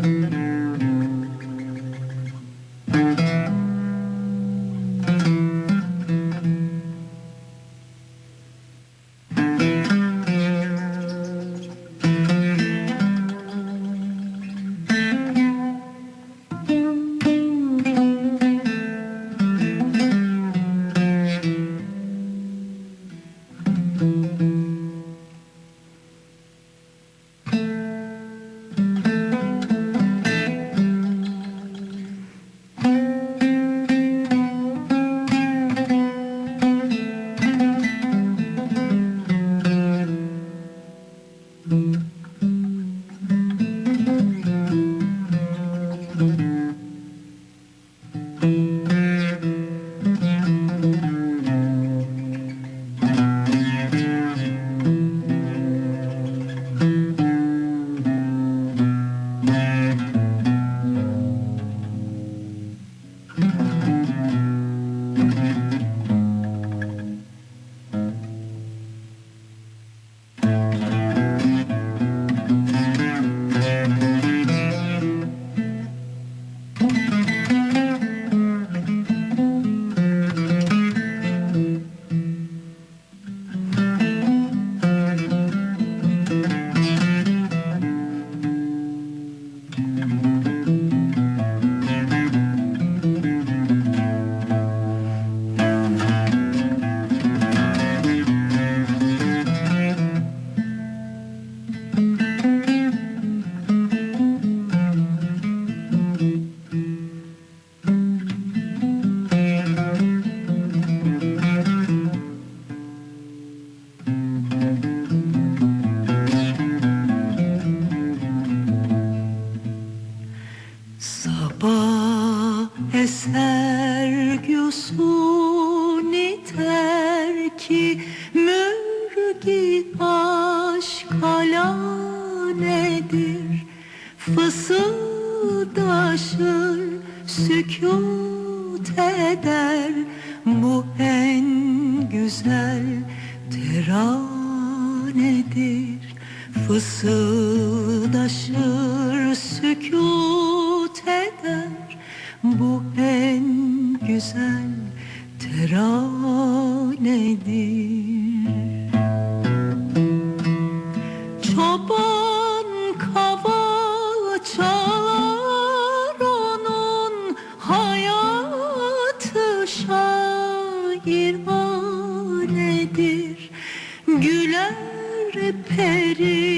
Mm-hmm. Gülsuni terki Mürgi aşk hala nedir Fısıldaşır sükut eder. Bu en güzel teranedir. Fısıldaşır sükut eder. Bu en güzel teranedir Çoban kaval çalar onun hayatı şairanedir Güler perisi